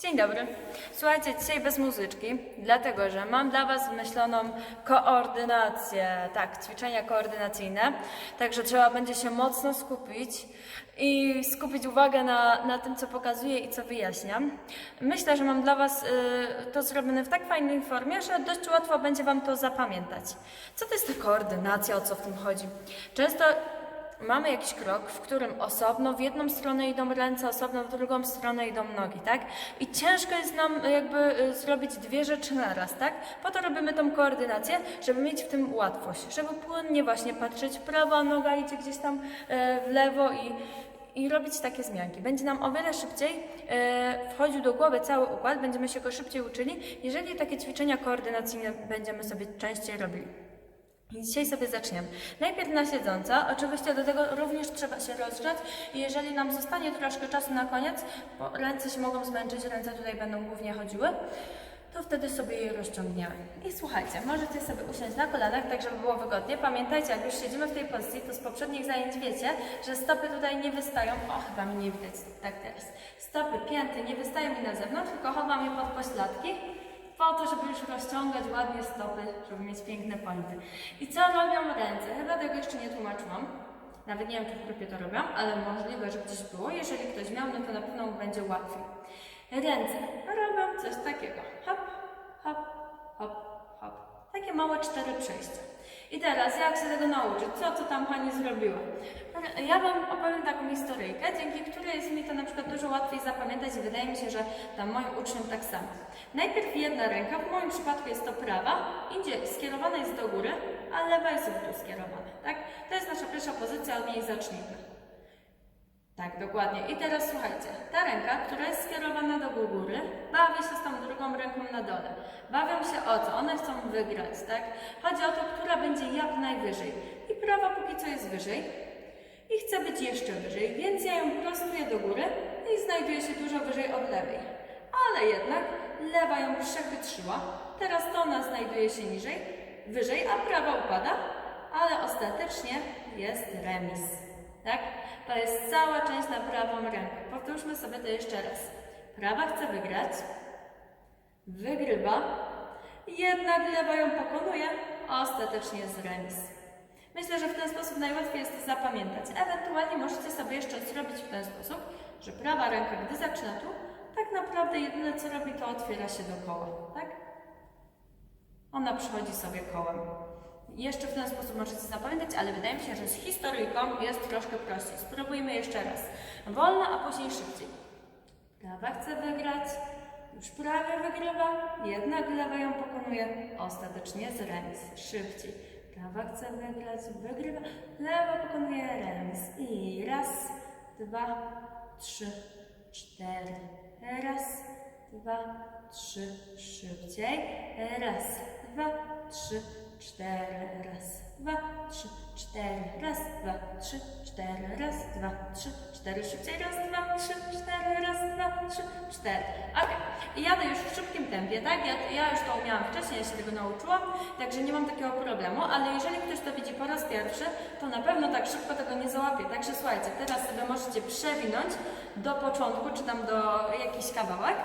Dzień dobry. Słuchajcie, dzisiaj bez muzyczki, dlatego że mam dla Was wymyśloną koordynację, tak, ćwiczenia koordynacyjne, także trzeba będzie się mocno skupić i skupić uwagę na, na tym, co pokazuję i co wyjaśniam. Myślę, że mam dla Was y, to zrobione w tak fajnej formie, że dość łatwo będzie Wam to zapamiętać. Co to jest ta koordynacja, o co w tym chodzi? Często Mamy jakiś krok, w którym osobno w jedną stronę idą ręce, osobno w drugą stronę idą nogi, tak? I ciężko jest nam jakby y, zrobić dwie rzeczy naraz, tak? Po to robimy tą koordynację, żeby mieć w tym łatwość, żeby płynnie właśnie patrzeć, prawa noga idzie gdzieś tam e, w lewo i, i robić takie zmianki. Będzie nam o wiele szybciej e, wchodził do głowy cały układ, będziemy się go szybciej uczyli, jeżeli takie ćwiczenia koordynacyjne będziemy sobie częściej robili. Dzisiaj sobie zaczniemy. Najpierw na siedząca. Oczywiście do tego również trzeba się rozgrzać. I jeżeli nam zostanie troszkę czasu na koniec, bo ręce się mogą zmęczyć, ręce tutaj będą głównie chodziły, to wtedy sobie je rozciągniemy. I słuchajcie, możecie sobie usiąść na kolanach, tak żeby było wygodnie. Pamiętajcie, jak już siedzimy w tej pozycji, to z poprzednich zajęć wiecie, że stopy tutaj nie wystają. O, chyba mi nie widać tak teraz. Stopy, pięty nie wystają mi na zewnątrz, tylko chowam je pod pośladki po to, żeby już rozciągać ładnie stopy, żeby mieć piękne pointy. I co robią ręce? Chyba tego jeszcze nie tłumaczyłam. Nawet nie wiem, czy w grupie to robią, ale możliwe, że gdzieś było. Jeżeli ktoś miał, no to na pewno będzie łatwiej. Ręce robią coś takiego. Hop, hop, hop, hop. Takie małe cztery przejścia. I teraz, jak się tego nauczyć? Co, co tam Pani zrobiła? Ja Wam opowiem taką historyjkę, dzięki której jest mi to na przykład dużo łatwiej zapamiętać i wydaje mi się, że tam moim uczniom tak samo. Najpierw jedna ręka, w moim przypadku jest to prawa, idzie, skierowana jest do góry, a lewa jest w dół skierowana, tak? To jest nasza pierwsza pozycja, od niej zacznijmy. Tak, dokładnie. I teraz słuchajcie, ta ręka, która jest skierowana do góry, bawi się z tą drugą ręką na dole. Bawią się o co? One chcą wygrać, tak? Chodzi o to, która będzie jak najwyżej. I prawa póki co jest wyżej. I chce być jeszcze wyżej, więc ja ją prostuję do góry i znajduje się dużo wyżej od lewej. Ale jednak lewa ją przechytrzyła. Teraz to ona znajduje się niżej, wyżej, a prawa upada, ale ostatecznie jest remis. Tak? To jest cała część na prawą rękę. Powtórzmy sobie to jeszcze raz. Prawa chce wygrać, wygrywa, jednak lewa ją pokonuje, a ostatecznie jest remis. Myślę, że w ten sposób najłatwiej jest to zapamiętać. Ewentualnie możecie sobie jeszcze zrobić w ten sposób, że prawa ręka, gdy zaczyna tu, tak naprawdę jedyne co robi, to otwiera się do koła, tak? Ona przychodzi sobie kołem. Jeszcze w ten sposób możecie zapamiętać, ale wydaje mi się, że z historyjką jest troszkę prościej. Spróbujmy jeszcze raz. Wolno, a później szybciej. Prawa chce wygrać, już prawie wygrywa, jednak lewa ją pokonuje. Ostatecznie z remis. Szybciej. Prawa chce wygrać, wygrywa, lewa pokonuje remis. I raz, dwa, trzy, cztery. Raz, dwa, trzy, szybciej. Raz, dwa, trzy, cztery. Raz, dwa, trzy, cztery. Raz, dwa, trzy, cztery. Raz, dwa, trzy, cztery. Szybciej. Raz, dwa, trzy, cztery. Raz, dwa, trzy, cztery. Ok. I jadę już w szybkim tempie, tak? Ja, ja już to umiałam wcześniej, ja się tego nauczyłam, także nie mam takiego problemu, ale jeżeli ktoś to widzi po raz pierwszy, to na pewno tak szybko tego nie załapie. Także słuchajcie, teraz sobie możecie przewinąć do początku, czy tam do jakiś kawałek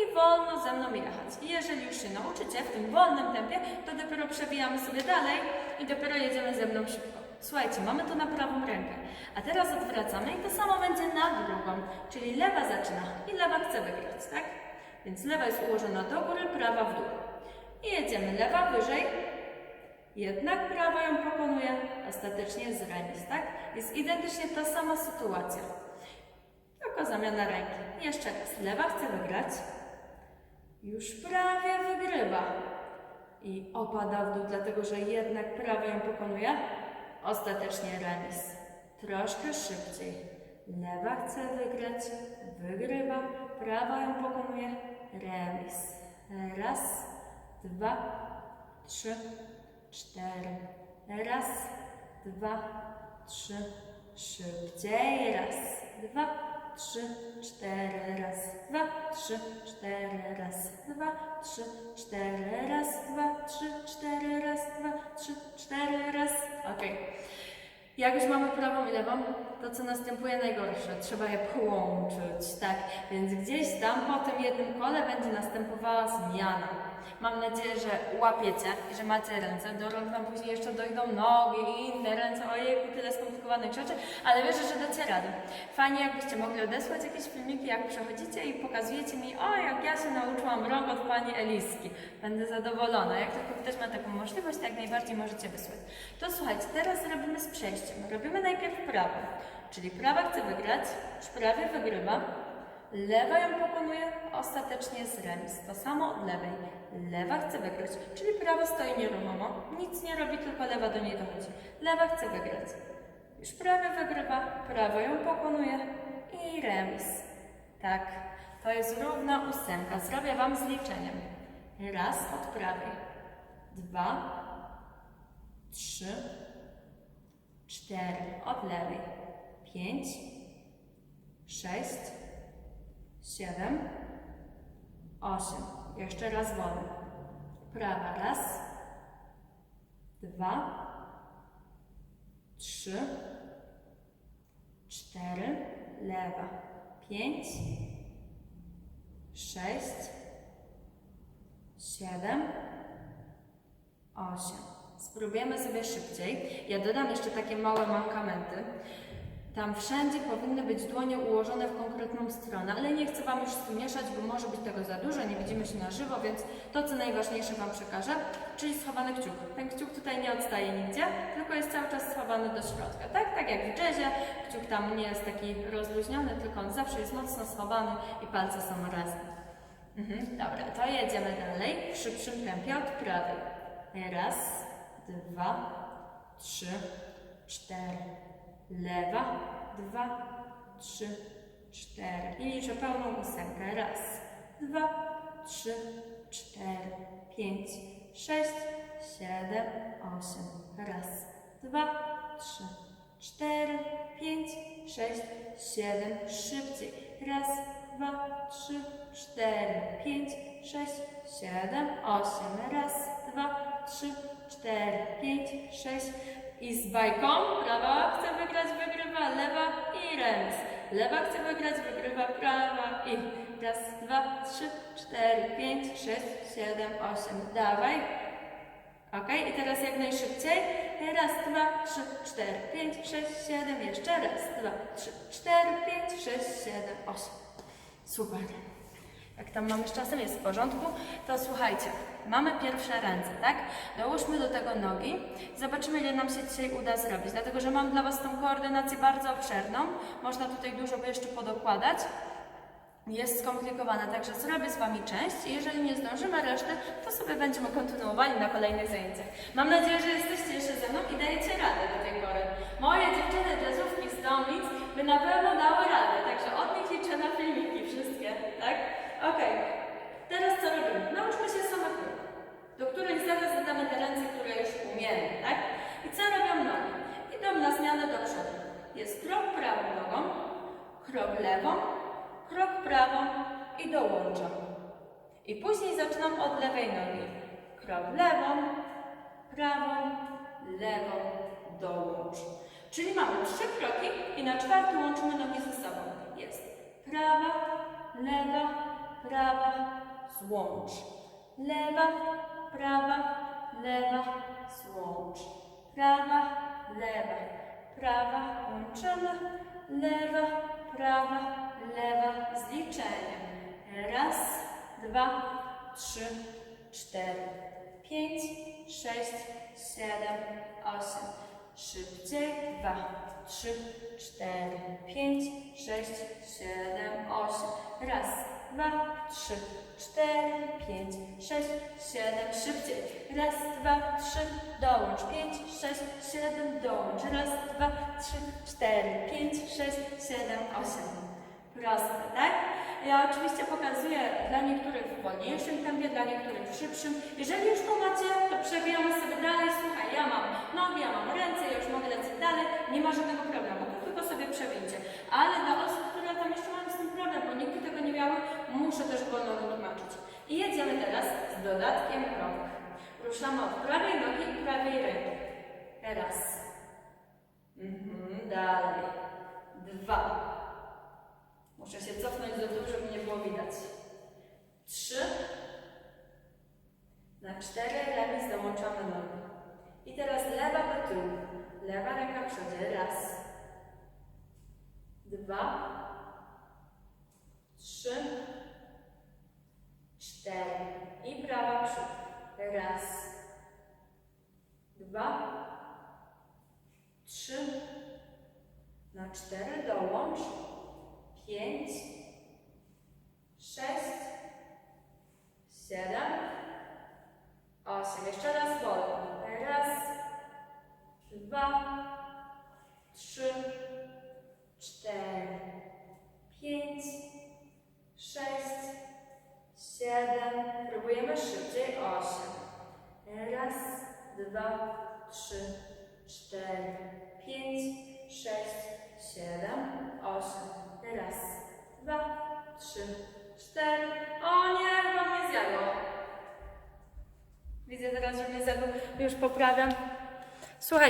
i wolno ze mną jechać. I jeżeli już się nauczycie w tym wolnym tempie, to dopiero przewijamy sobie dalej i dopiero jedziemy ze mną szybko. Słuchajcie, mamy to na prawą rękę, a teraz odwracamy i to samo będzie na drugą, czyli lewa zaczyna i lewa chce wygrać, tak? Więc lewa jest ułożona do góry, prawa w dół. I jedziemy lewa wyżej, jednak prawa ją pokonuje, ostatecznie jest remis, tak? Jest identycznie ta sama sytuacja. Tylko zamiana ręki. Jeszcze raz. Lewa chce wygrać. Już prawie wygrywa. I opada w dół, dlatego że jednak prawa ją pokonuje. Ostatecznie remis. Troszkę szybciej. Lewa chce wygrać. Wygrywa. Prawa ją pokonuje. Remis. Raz, dwa, trzy, cztery. Raz, dwa, trzy, szybciej. Raz, dwa, trzy, cztery. Raz, dwa, trzy, cztery. Raz, dwa, trzy, cztery. Raz, dwa, trzy, cztery. Raz, dwa, trzy, cztery. Raz. Okej. Jak już mamy prawą i lewą, to co następuje najgorsze, trzeba je połączyć, tak? Więc gdzieś tam po tym jednym kole będzie następowała zmiana. Mam nadzieję, że łapiecie i że macie ręce. Do rąk nam później jeszcze dojdą nogi i inne ręce. Ojejku, tyle skomplikowanych rzeczy, ale wierzę, że dacie radę. Fajnie, jakbyście mogli odesłać jakieś filmiki, jak przechodzicie i pokazujecie mi, o, jak ja się nauczyłam rąk od pani Eliski. Będę zadowolona. Jak tylko ktoś ma taką możliwość, to jak najbardziej możecie wysłać. To słuchajcie, teraz robimy z przejściem. Robimy najpierw prawo, czyli prawa chce wygrać, już prawie wygrywa. Lewa ją pokonuje, ostatecznie jest remis. To samo od lewej. Lewa chce wygrać, czyli prawa stoi nieruchomo, nic nie robi, tylko lewa do niej dochodzi. Lewa chce wygrać. Już prawie wygrywa, prawo ją pokonuje i remis. Tak, to jest równa ósemka. Zrobię Wam zliczeniem. Raz od prawej, dwa, trzy, cztery od lewej, pięć, sześć, siedem, osiem. Jeszcze raz wolę. Prawa. Raz, dwa, trzy, cztery, lewa, pięć, sześć, siedem, osiem. Spróbujemy sobie szybciej. Ja dodam jeszcze takie małe mankamenty. Tam wszędzie powinny być dłonie ułożone w konkretną stronę, ale nie chcę Wam już z tym mieszać, bo może być tego za dużo, nie widzimy się na żywo, więc to, co najważniejsze Wam przekażę, czyli schowany kciuk. Ten kciuk tutaj nie odstaje nigdzie, tylko jest cały czas schowany do środka, tak? Tak jak w jazzie, kciuk tam nie jest taki rozluźniony, tylko on zawsze jest mocno schowany i palce są razem. Mhm, dobra, to jedziemy dalej w szybszym tempie od prawej. Raz, dwa, trzy, cztery. Lewa, dwa, trzy, cztery. I liczę pełną ósemkę. Raz, dwa, trzy, cztery, pięć, sześć, siedem, osiem. Raz, dwa, trzy, cztery, pięć, sześć, siedem. Szybciej. Raz, dwa, trzy, cztery, pięć, sześć, siedem, osiem. Raz, dwa, trzy, cztery, pięć, sześć. I z bajką prawa chce wygrać, wygrywa, lewa i remis. Lewa chce wygrać, wygrywa, prawa i raz, dwa, trzy, cztery, pięć, sześć, siedem, osiem. Dawaj. Ok, i teraz jak najszybciej. Raz, dwa, trzy, cztery, pięć, sześć, siedem. Jeszcze raz, dwa, trzy, cztery, pięć, sześć, siedem, osiem. Super. Jak tam mamy z czasem, jest w porządku, to słuchajcie, mamy pierwsze ręce, tak? Dołóżmy do tego nogi zobaczymy, ile nam się dzisiaj uda zrobić, dlatego że mam dla Was tą koordynację bardzo obszerną. Można tutaj dużo by jeszcze podokładać. Jest skomplikowana, także zrobię z Wami część i jeżeli nie zdążymy reszty, to sobie będziemy kontynuowali na kolejnych zajęciach. Mam nadzieję, że jesteście jeszcze ze mną i dajecie radę do tej pory. Moje dziewczyny jazzówki z Domic by na pewno dały radę, także od Raz, dwa, trzy, cztery, pięć, sześć, siedem, osiem. Szybciej. Dwa, trzy, cztery, pięć, sześć, siedem, osiem. Raz, dwa, trzy, cztery, pięć, sześć, siedem. Szybciej. Raz, dwa, trzy, dołącz. Pięć, sześć, siedem, dołącz. Raz, dwa, trzy, cztery, pięć, sześć, siedem, osiem. Proste, tak? Ja oczywiście pokazuję dla niektórych w wolniejszym tempie, dla niektórych w szybszym. Jeżeli już to macie, to przewijamy sobie dalej. Słuchaj, ja mam nogi, ja mam ręce, ja już mogę lecieć dalej. Nie ma żadnego problemu, tylko sobie przewijcie. Ale dla osób, które tam jeszcze mają z tym problem, bo nigdy tego nie miały, muszę też wolno wytłumaczyć. I jedziemy teraz z dodatkiem rąk. Ruszamy od prawej nogi i prawej ręki. Raz. Dwa. Muszę się cofnąć do tyłu, żeby nie było widać. Trzy. Na cztery remis dołączamy nogi. I teraz lewa do tyłu. Lewa ręka przodzie. Raz. Dwa. Trzy. Cztery. I prawa przód. Raz. Dwa. Trzy. Na cztery dołącz. Pięć. Sześć.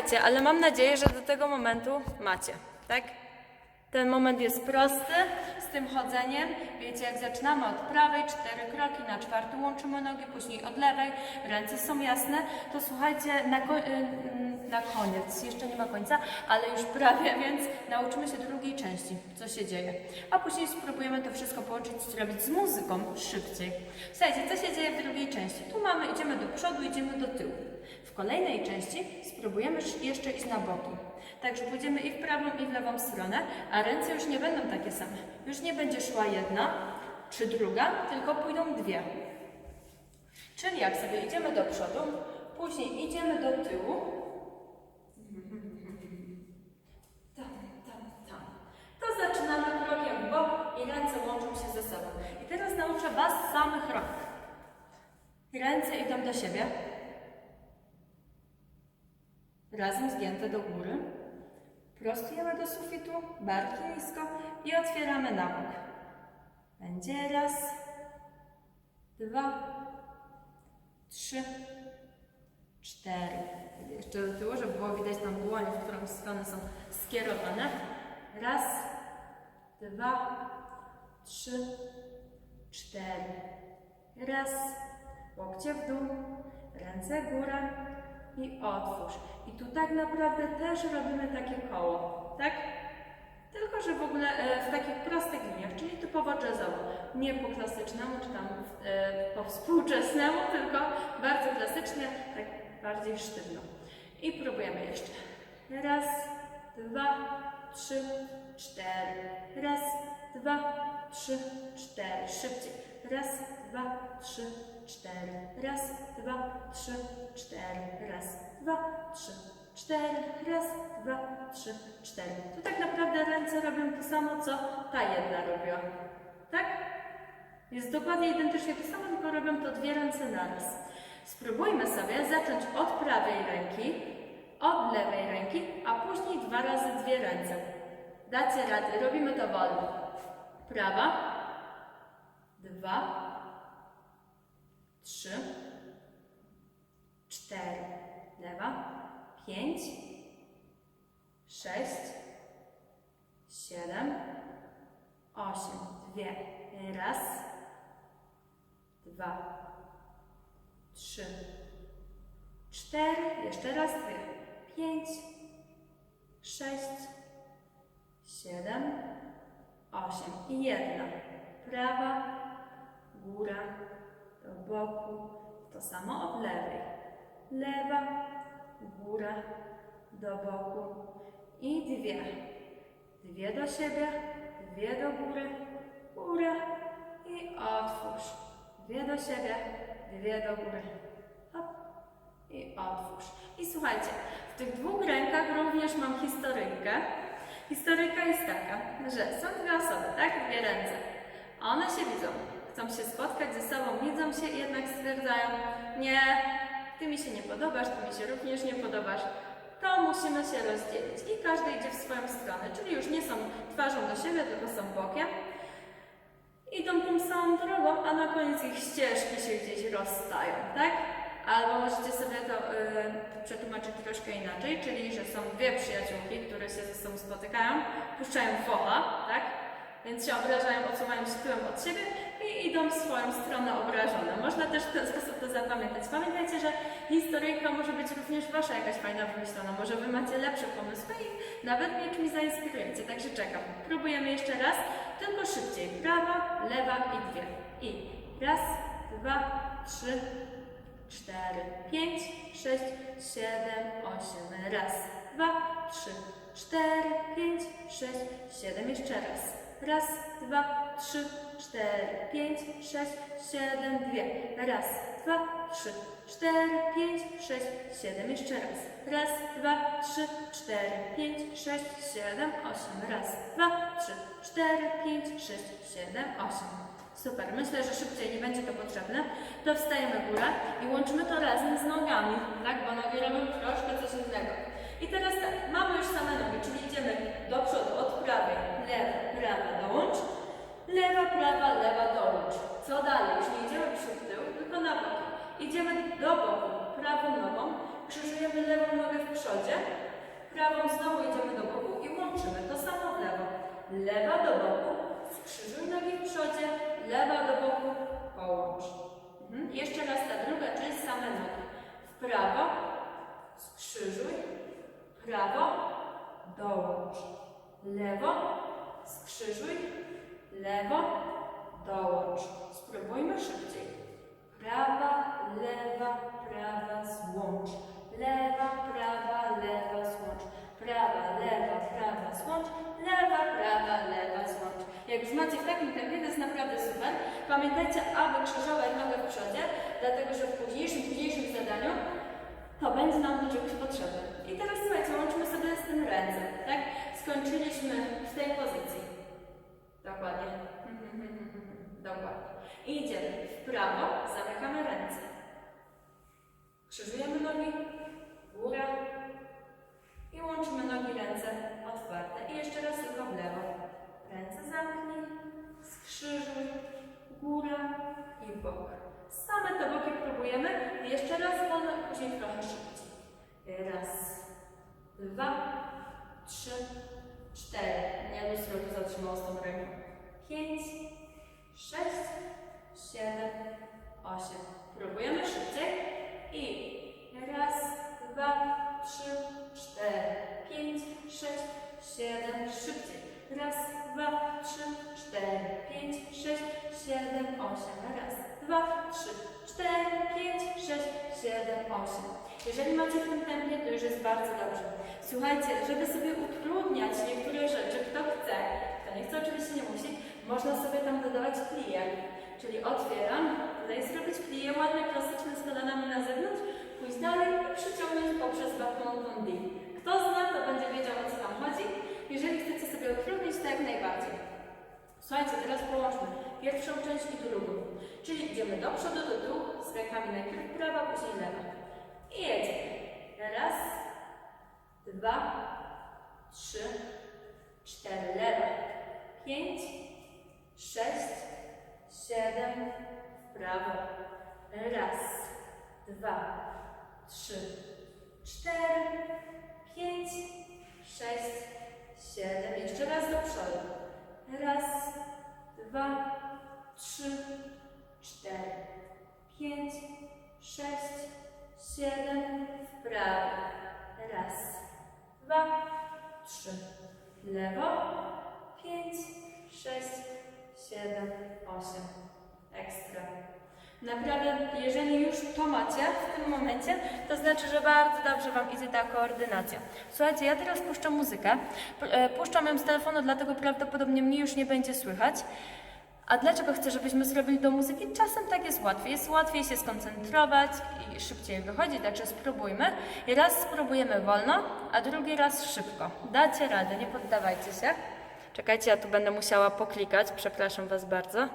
Słuchajcie, ale mam nadzieję, że do tego momentu macie, tak? Ten moment jest prosty z tym chodzeniem. Wiecie, jak zaczynamy od prawej, cztery kroki, na czwarty łączymy nogi, później od lewej, ręce są jasne, to słuchajcie, na, ko- y, mm, na koniec, jeszcze nie ma końca, ale już prawie, więc nauczymy się drugiej części, co się dzieje. A później spróbujemy to wszystko połączyć, zrobić z muzyką szybciej. Słuchajcie, co się dzieje w drugiej części? Tu mamy, idziemy do przodu, idziemy do tyłu. W kolejnej części spróbujemy jeszcze iść na boki. Także pójdziemy i w prawą, i w lewą stronę, a ręce już nie będą takie same. Już nie będzie szła jedna czy druga, tylko pójdą dwie. Czyli jak sobie idziemy do przodu, później idziemy do tyłu. Tam, tam, tam. To zaczynamy krokiem w bok i ręce łączą się ze sobą. I teraz nauczę Was samych rąk. Ręce idą do siebie. Razem zgięte do góry. Prostujemy do sufitu, barki nisko i otwieramy na bok. Będzie raz, dwa, trzy, cztery. Jeszcze do tyłu, żeby było widać tam dłonie, w którą stronę są skierowane. Raz, dwa, trzy, cztery. Raz, łokcie w dół, ręce górę i otwórz. I tu tak naprawdę też robimy takie koło, tak? Tylko, że w ogóle e, w takich prostych liniach, czyli typowo jazzowo. Nie po klasycznemu, czy tam e, po współczesnemu, tylko bardzo klasycznie, tak bardziej sztywno. I próbujemy jeszcze. Raz, dwa, trzy, cztery. Raz, dwa, trzy, cztery. Szybciej. Raz, dwa, trzy, cztery. Raz, dwa, trzy, cztery. Raz, dwa, trzy, cztery. Raz, dwa, trzy, cztery. Tu tak naprawdę ręce robią to samo, co ta jedna robiła. Tak? Jest dokładnie identycznie to samo, tylko robią to dwie ręce naraz. Spróbujmy sobie zacząć od prawej ręki, od lewej ręki, a później dwa razy dwie ręce. Dacie radę, robimy to wolno. Prawa, dwa, trzy, cztery, lewa, pięć, sześć, siedem, osiem, dwie, raz, dwa, trzy, cztery, jeszcze raz dwie, pięć, sześć, siedem, osiem i jedna. Prawa, góra, do boku, to samo od lewej. Lewa, góra, do boku i dwie. Dwie do siebie, dwie do góry, góra i otwórz. Dwie do siebie, dwie do góry. Hop. I otwórz. I słuchajcie, w tych dwóch rękach również mam historyjkę. Historyjka jest taka, że są dwie osoby, tak? Dwie ręce. One się widzą, chcą się spotkać ze sobą, widzą się jednak stwierdzają, nie, ty mi się nie podobasz, ty mi się również nie podobasz. To musimy się rozdzielić i każdy idzie w swoją stronę, czyli już nie są twarzą do siebie, tylko są bokiem. Idą tą samą drogą, a na koniec ich ścieżki się gdzieś rozstają, tak? Albo możecie sobie to y, przetłumaczyć troszkę inaczej, czyli że są dwie przyjaciółki, które się ze sobą spotykają, puszczają focha, tak? Więc się obrażają, odsuwają się tyłem od siebie i idą w swoją stronę obrażone. Można też w ten sposób to zapamiętać. Pamiętajcie, że historyjka może być również wasza jakaś fajna wymyślona. Może wy macie lepsze pomysły i nawet mnie czymś zainspirujecie. Także czekam. Próbujemy jeszcze raz, tylko szybciej. Prawa, lewa i dwie. I raz, dwa, trzy, cztery, pięć, sześć, siedem, osiem. Raz, dwa, trzy, cztery, pięć, sześć, siedem. Jeszcze raz. Raz, dwa, trzy, cztery, pięć, sześć, siedem, dwie. Raz, dwa, trzy, cztery, pięć, sześć, siedem. Jeszcze raz. Raz, dwa, trzy, cztery, pięć, sześć, siedem, osiem. Raz, dwa, trzy, cztery, pięć, sześć, siedem, osiem. Super, myślę, że szybciej nie będzie to potrzebne. To wstajemy górę i łączymy to razem z nogami, tak? Bo nogi robią troszkę coś innego. I teraz tak, mamy już same nogi, czyli idziemy do przodu, od prawej, lewa, prawa, dołącz, lewa, prawa, lewa, dołącz. Co dalej? Już nie idziemy przód, tył, tylko na boki. Idziemy do boku, prawą nogą, krzyżujemy lewą nogę w przodzie, prawą znowu idziemy do boku i łączymy to samo w lewo. Lewa do boku, skrzyżuj nogi w przodzie, lewa do boku, połącz. Mhm. Jeszcze raz ta druga część, same nogi. W prawo, skrzyżuj, prawo, dołącz. Lewo, skrzyżuj, lewo, dołącz. Spróbujmy szybciej. Prawa, lewa, prawa, Pamiętajcie, aby krzyżować nogę w przodzie, dlatego że w późniejszym, późniejszym zadaniu to będzie nam do czegoś potrzebne. I teraz słuchajcie, łączymy sobie z tym ręce, tak? Skończyliśmy w tej pozycji. Dokładnie. Dokładnie. I idziemy w prawo, zamykamy ręce. Krzyżujemy nogi, góra i łączymy nogi, ręce otwarte. I jeszcze raz tylko w lewo. Ręce zamknij, skrzyżuj, góra i bok. Same te boki próbujemy. Jeszcze raz wolno, później trochę Słuchajcie, żeby sobie utrudniać niektóre rzeczy, kto chce, kto nie chce, oczywiście nie musi, można sobie tam dodawać plie. Czyli otwieram, tutaj zrobić plie ładne, klasyczne z kolanami na zewnątrz, pójść dalej i przyciągnąć poprzez Batman D. Kto zna, to będzie wiedział o co tam chodzi. Jeżeli chcecie sobie utrudnić, to jak najbardziej. Słuchajcie, teraz połączmy pierwszą część i drugą. Czyli idziemy do przodu, do tyłu, z rękami najpierw prawa, później lewa. I jedziemy. Raz, dwa, trzy, cztery, lewa, pięć, sześć, siedem, prawo. Raz, dwa, trzy, cztery, pięć, sześć, siedem. Jeszcze raz do przodu. Raz, dwa, trzy, cztery, pięć, sześć, siedem, w prawo. Dwa, trzy. Lewo, pięć, sześć, siedem, osiem. Ekstra. Naprawdę, jeżeli już to macie w tym momencie, to znaczy, że bardzo dobrze Wam idzie ta koordynacja. Słuchajcie, ja teraz puszczam muzykę. E, Puszczam ją z telefonu, dlatego prawdopodobnie mnie już nie będzie słychać. A dlaczego chcę, żebyśmy zrobili do muzyki? Czasem tak jest łatwiej. Jest łatwiej się skoncentrować i szybciej wychodzi, także spróbujmy. I raz spróbujemy wolno, a drugi raz szybko. Dacie radę, nie poddawajcie się. Czekajcie, ja tu będę musiała poklikać, przepraszam Was bardzo.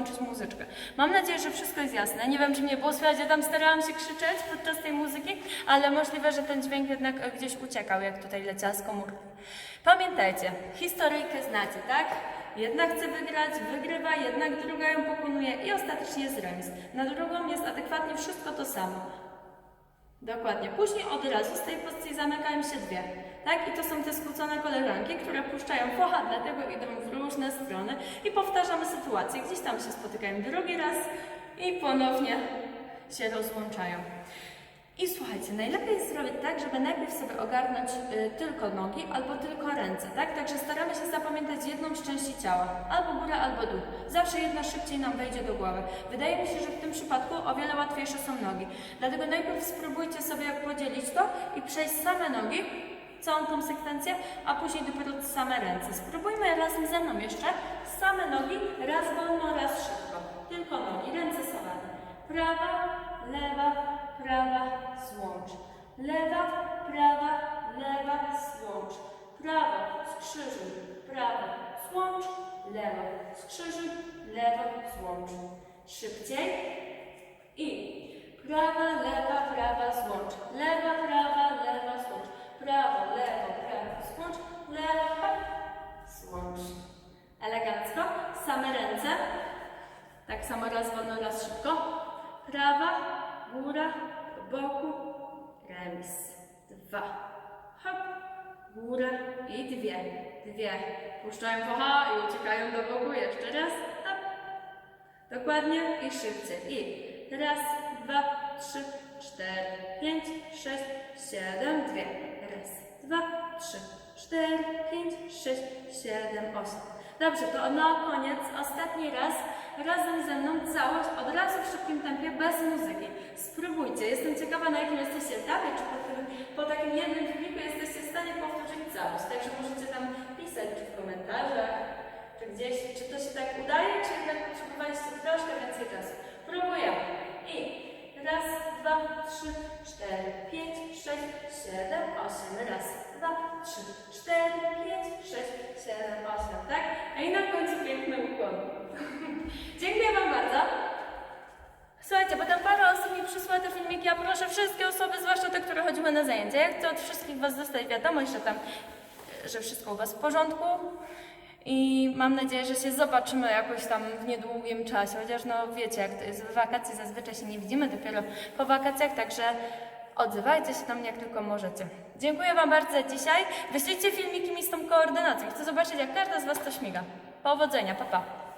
Włączyć muzyczkę. Mam nadzieję, że wszystko jest jasne. Nie wiem, czy mnie było słychać, ja tam starałam się krzyczeć podczas tej muzyki, ale możliwe, że ten dźwięk jednak e, gdzieś uciekał, jak tutaj leciała z komórki. Pamiętajcie, historyjkę znacie, tak? Jedna chce wygrać, wygrywa, jednak druga ją pokonuje i ostatecznie jest remis. Na drugą jest adekwatnie wszystko to samo. Dokładnie. Później od razu z tej pozycji zamykają się dwie. Tak? I to są te skrócone koleżanki, które puszczają focha, dlatego idą w różne strony i powtarzamy sytuację. Gdzieś tam się spotykają drugi raz i ponownie się rozłączają. I słuchajcie, najlepiej jest zrobić tak, żeby najpierw sobie ogarnąć y, tylko nogi albo tylko ręce, tak? Także staramy się zapamiętać jedną z części ciała, albo górę, albo dół. Zawsze jedna szybciej nam wejdzie do głowy. Wydaje mi się, że w tym przypadku o wiele łatwiejsze są nogi. Dlatego najpierw spróbujcie sobie podzielić to i przejść same nogi, całą tą sekwencję, a później dopiero same ręce. Spróbujmy razem ze mną jeszcze same nogi, raz wolno, raz szybko. Tylko nogi, ręce same. Prawa, lewa, prawa, złącz. Lewa, prawa, lewa, złącz. Prawa, skrzyżuj, prawa, złącz, lewa, skrzyżuj, lewa, złącz. Szybciej. I prawa, lewa, prawa, złącz. Lewa, prawa, lewa, złącz. Prawo, lewo, prawo, złącz. Lewa, złącz. Elegancko. Same ręce. Tak samo raz wolno, raz szybko. Prawa, góra, boku, remis. Dwa. Hop, góra i dwie. Dwie. Puszczają focha i uciekają do boku. Jeszcze raz. Hop. Dokładnie i szybciej. I raz, dwa, trzy, cztery, pięć, sześć, siedem, dwie. Raz, dwa, trzy, cztery, pięć, sześć, siedem, osiem. Dobrze, to na koniec, ostatni raz, razem ze mną całość, od razu w szybkim tempie, bez muzyki. Spróbujcie, jestem ciekawa na jakim jesteście etapie, czy po, tym, po takim jednym filmiku jesteście w stanie powtórzyć całość. Także możecie tam pisać, czy w komentarzach, czy gdzieś, czy to się tak udaje, czy jednak potrzebowaliście troszkę więcej czasu. Próbujemy. I raz, dwa, trzy, cztery, pięć, sześć, siedem, osiem. Raz, dwa, trzy, cztery, pięć, sześć, siedem, osiem. Tak? A i na końcu piękny ukłon. Dziękuję Wam bardzo. Słuchajcie, bo tam parę osób mi przysłała te filmiki, a proszę wszystkie osoby, zwłaszcza te, które chodzimy na zajęcia. Ja chcę od wszystkich Was dostać wiadomość, że tam, że wszystko u Was w porządku. I mam nadzieję, że się zobaczymy jakoś tam w niedługim czasie, chociaż no wiecie, jak to jest w wakacje, zazwyczaj się nie widzimy, dopiero po wakacjach, także odzywajcie się do mnie jak tylko możecie. Dziękuję Wam bardzo za dzisiaj. Wyślijcie filmiki mi z tą koordynacją. Chcę zobaczyć, jak każda z Was to śmiga. Powodzenia, pa pa.